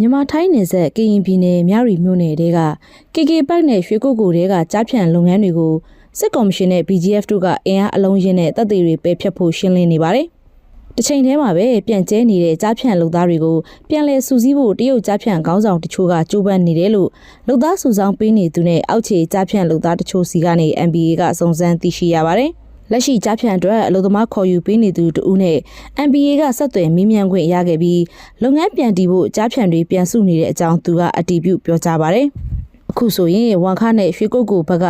မြန်မာထိုင်းနယ်စပ်ကရင်ပြည်နယ်မြရီမြို့နယ်တဲက KK ပတ်နဲ့ရွှေကုတ်ကိုတဲကကြားဖြန့်လုပ်ငန်းတွေကိုစစ်ကော်မရှင်နဲ့ BGF တို့ကအင်အားအလုံးရင်းနဲ့တပ်တွေတွေပယ်ဖျက်ဖို့ရှင်းလင်းနေပါတယ်။တစ်ချိန်တည်းမှာပဲပြန်ကျဲနေတဲ့ကြားဖြန့်လုပ်သားတွေကိုပြန်လည်စူးစီးဖို့တရုတ်ကြားဖြန့်ခေါင်းဆောင်တချို့ကကြိုးပမ်းနေတယ်လို့လုပ်သားစုဆောင်းပေးနေသူနဲ့အောက်ခြေကြားဖြန့်လုပ်သားတချို့စီကနေ MBA ကစုံစမ်းသိရှိရပါတယ်။ လက်ရှိကြားဖြန့်အတွက်အလုပ်သမားခေါ်ယူပေးနေသူတဦးနဲ့ MBA ကဆက်သွယ်မေးမြန်းခွင့်ရခဲ့ပြီးလုပ်ငန်းပြန်တည်ဖို့ကြားဖြန့်တွေပြန်စုနေတဲ့အကြောင်းသူကအတည်ပြုပြောကြားပါတယ်။အခုဆိုရင်ဝန်ခနဲ့ရွှေကုတ်ကိုဘက်က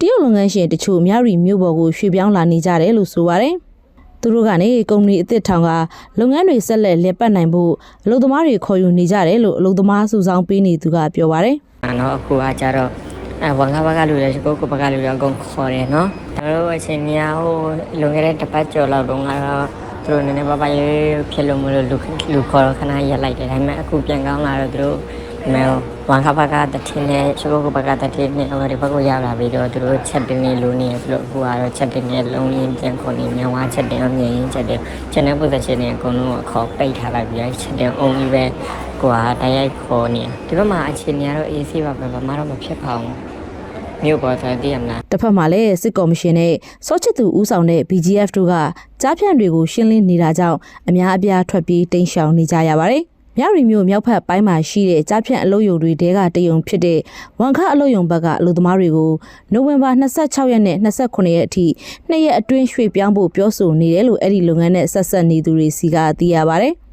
တရုတ်လုပ်ငန်းရှင်တချို့မြရီမြို့ပေါ်ကိုရွှေ့ပြောင်းလာနေကြတယ်လို့ဆိုပါတယ်။သူတို့ကနေကုမ္ပဏီအသစ်ထောင်ကလုပ်ငန်းတွေဆက်လက်လည်ပတ်နိုင်ဖို့အလုပ်သမားတွေခေါ်ယူနေကြတယ်လို့အလုပ်သမားစုဆောင်ပေးနေသူကပြောပါတယ်။အဲ့တော့အခုကကြတော့ အဲဝန်ကဘက်ကလူတွေရှိကိုကိုဘက်ကလူတွေအကုန်ခေါ်တယ်နော်ဒါတို့အချိန်များဟိုလွန်ခဲ့တဲ့တစ်ပတ်ကျော်လောက်တုန်းကတော့သူတို့နည်းနည်းပါးပါးရေးဖြစ်လို့မလို့လူလူခေါ်တော့ခဏရက်လိုက်တယ်ဒါပေမဲ့အခုပြန်ကောင်းလာတော့သူတို့မဲဝန်ကဘက်ကတထင်းနဲ့ရှိကိုကိုဘက်ကတထင်းနဲ့ဟိုဒီဘက်ကိုရောက်လာပြီးတော့သူတို့ချက်တင်နေလို့နေသူတို့အခုကတော့ချက်တင်နေလုံးရင်းပြန်ခေါ်နေမြန်ဝါချက်တင်အမြင်ရင်းချက်တင်ချက်နေပုသက်ချက်နေအကုန်လုံးခေါ်ပိတ်ထားလိုက်ပြီးချက်တင်အုံကြီးပဲကွာတိုက်ရိုက်ခေါ်နေဒီဘက်မှာအခြေအနေကတော့အေးဆေးပါပဲဘာမှတော့မဖြစ်ပါဘူး မြို့ပေါ်ဆိုတည်ရမလားတစ်ဖက်မှာလည်းစစ်ကော်မရှင်နဲ့စောချစ်သူဦးဆောင်တဲ့ BGF တို့ကကြားဖြန့်တွေကိုရှင်းလင်းနေတာကြောင့်အများအပြားထွက်ပြေးတိမ်းရှောင်နေကြရပါတယ်။မြရီမျိုးမြောက်ဖက်ပိုင်းမှာရှိတဲ့ကြားဖြန့်အလုပ်ရုံတွေတဲကတယုံဖြစ်တဲ့ဝန်ခအလုပ်ရုံဘက်ကအလုပ်သမားတွေကိုနိုဝင်ဘာ26ရက်နဲ့29ရက်အထိနှစ်ရက်အတွင်းရွှေ့ပြောင်းဖို့ပြောဆိုနေတယ်လို့အဲ့ဒီလုပ်ငန်းနဲ့ဆက်ဆက်နေသူတွေစီကသိရပါတယ်။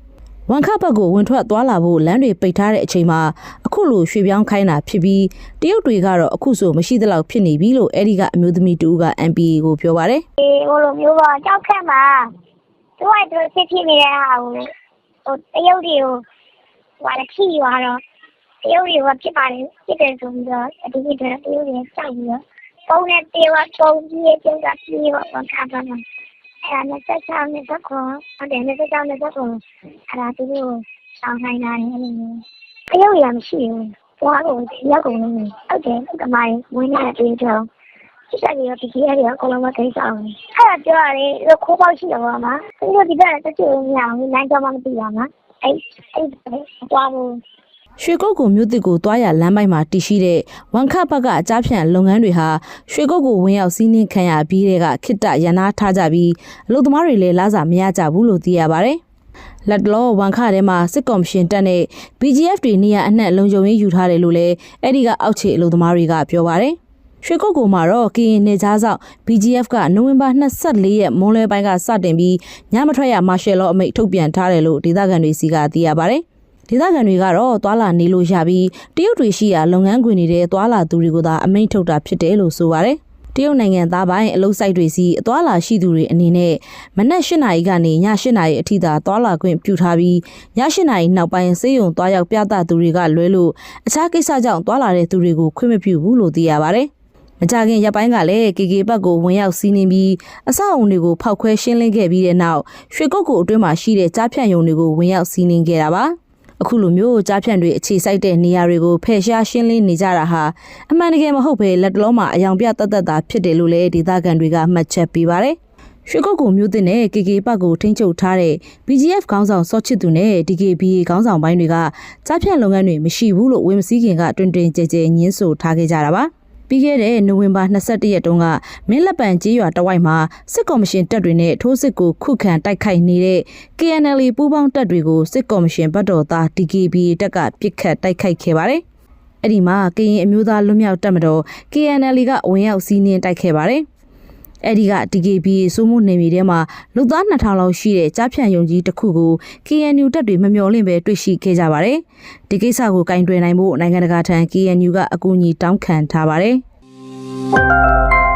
ဝန်ခဘက်ကိုဝင်ထွက်သွားလာဖို့လမ်းတွေပိတ်ထားတဲ့အချိန်မှာအခုလိုရွှေ့ပြောင်းခိုင်းတာဖြစ်ပြီးတရုတ်တွေကတော့အခုဆိုမရှိသလောက်ဖြစ်နေပြီလို့အဲ့ဒီကအမျိုးသမီးတူက MPA ကိုပြောပါတယ်ဒီဟိုလိုမျိုးပေါ့ကြောက်ခက်မှာသူကသူစစ်ဖြစ်နေတဲ့ဟာကိုဟိုတရုတ်တွေကိုဟိုလည်းခီးသွားတော့တရုတ်တွေကဖြစ်ပါတယ်ဖြစ်တယ်ဆိုပြီးတော့အတူတူတရုတ်တွေကြောက်ပြီးတော့ပုံနဲ့တေဝပုံကြီးရဲ့ကျုပ်ကပြီးတော့ခါပါမှာ အဲ့ဒါနဲ့ဆက်ချောင်းနဲ့ဆက်ခေါ်ဟုတ်တယ်နဲ့ဆက်ချောင်းနဲ့ဆက်ခေါ်အဲ့ဒါသူတို့ဆောင်းနိုင်တာလေအဲ့လိုမျိုးတရုတ်ရမရှိဘူးဘွားကိုရောက်ကုန်လို့ဟုတ်တယ်ကမိုင်းဝင်းနေတဲ့တေးတော့စစ်တပ်တွေကပြည်ကြီးတွေအကုန်လုံးမသိစားဘူး။အဲ့ဒါပြောရတယ်လို့ခိုးပေါက်ရှိတယ်ကွာမ။သူတို့ဒီဘက်တက်ချင်နေအောင်လမ်းကြောင်းမှမသိရမှာ။အဲ့အဲ့တွားဖို့ ရွှေကုတ်ကိုမြို့တစ်ကိုတွားရလမ်းပိုင်းမှာတည်ရှိတဲ့ဝန်ခဘက်ကအကြားဖြန့်လုပ်ငန်းတွေဟာရွှေကုတ်ကိုဝင်ရောက်စီးနင်းခံရပြီးတဲ့ကခိတ္တရန်နာထားကြပြီးအလုပ်သမားတွေလည်းလာစာမရကြဘူးလို့သိရပါတယ်။လက်တလောဝန်ခထဲမှာစစ်ကော်မရှင်တက်နဲ့ BGF တွေနေရာအနှံ့လုံခြုံရေးယူထားတယ်လို့လည်းအဲ့ဒီကအောက်ခြေအလုပ်သမားတွေကပြောပါတယ်။ရွှေကုတ်ကိုမှာတော့ကရင်နေကြားဆောင် BGF ကနိုဝင်ဘာ24ရက်မွန်းလွဲပိုင်းကစတင်ပြီးညမထွက်ရမာရှယ်လောအမိန့်ထုတ်ပြန်ထားတယ်လို့ဒေသခံတွေစီကသိရပါတယ်။ ဒေသခံတွေကတော့သွာလာနေလို့ရပြီးတရုတ်တွေရှိရာလုပ်ငန်းခွင်တွေထဲသွာလာသူတွေကိုသာအမိန့်ထုတ်တာဖြစ်တယ်လို့ဆိုပါတယ်။တရုတ်နိုင်ငံသားပိုင်းအလုပ်ဆိုင်တွေစီအသွာလာရှိသူတွေအနေနဲ့မနက်၈နာရီကနေည၈နာရီအထိသာသွာလာခွင့်ပြုထားပြီးည၈နာရီနောက်ပိုင်းစေယုံသွားရောက်ပြသသူတွေကလွဲလို့အခြားကိစ္စကြောင့်သွာလာတဲ့သူတွေကိုခွင့်မပြုဘူးလို့သိရပါတယ်။မကြခင်ရပ်ပိုင်းကလည်း KK ဘက်ကိုဝင်ရောက်စီးနင်းပြီးအဆောက်အုံတွေကိုဖောက်ခွဲရှင်းလင်းခဲ့ပြီးတဲ့နောက်ရွှေကုတ်ကိုအတွင်းမှာရှိတဲ့ကြားဖြန့်ယုံတွေကိုဝင်ရောက်စီးနင်းခဲ့တာပါ အခုလိုမျိုးကြားဖြန့်တွေအခြေစိုက်တဲ့နေရာတွေကိုဖယ်ရှားရှင်းလင်းနေကြတာဟာအမှန်တကယ်မဟုတ်ပဲလက်တလုံးမှာအယောင်ပြတတ်တတ်တာဖြစ်တယ်လို့လည်းဒေသခံတွေကမှတ်ချက်ပေးပါတယ်ရွှေကုတ်ကိုမျိုးတင်တဲ့ KK ပတ်ကိုထိန်းချုပ်ထားတဲ့ BGF ခေါင်းဆောင်စောချစ်သူနဲ့ DKBA ခေါင်းဆောင်ပိုင်းတွေကကြားဖြန့်လုပ်ငန်းတွေမရှိဘူးလို့ဝန်မစည်းခင်ကတွင်တွင်ကြဲကြဲညင်းဆိုထားခဲ့ကြတာပါ ပြီးခဲ့တဲ့နိုဝင်ဘာ22ရက်တုန်းကမင်းလက်ပံကြီးရွာတဝိုက်မှာစစ်ကော်မရှင်တပ်တွေနဲ့ထိုးစစ်ကိုခုခံတိုက်ခိုက်နေတဲ့ KNL ပူးပေါင်းတပ်တွေကိုစစ်ကော်မရှင်ဘတ်တော်သား DKB တပ်ကပစ်ခတ်တိုက်ခိုက်ခဲ့ပါတယ်။အဲ့ဒီမှာကရင်အမျိုးသားလွတ်မြောက်တပ်မတော် KNL ကဝင်ရောက်စီးနင်းတိုက်ခဲ့ပါတယ်။ အဲ့ဒီက DKB စိုးမှုနေမြေထဲမှာလူသား2000လောက်ရှိတဲ့ကြားဖြန့်ယုံကြီးတစ်ခုကို KNU တပ်တွေမမျှော်လင့်ပဲတွေ့ရှိခဲ့ကြပါတယ်။ဒီကိစ္စကိုကင်တွယ်နိုင်ဖို့နိုင်ငံတကာထံ KNU ကအကူအညီတောင်းခံထားပါတယ်။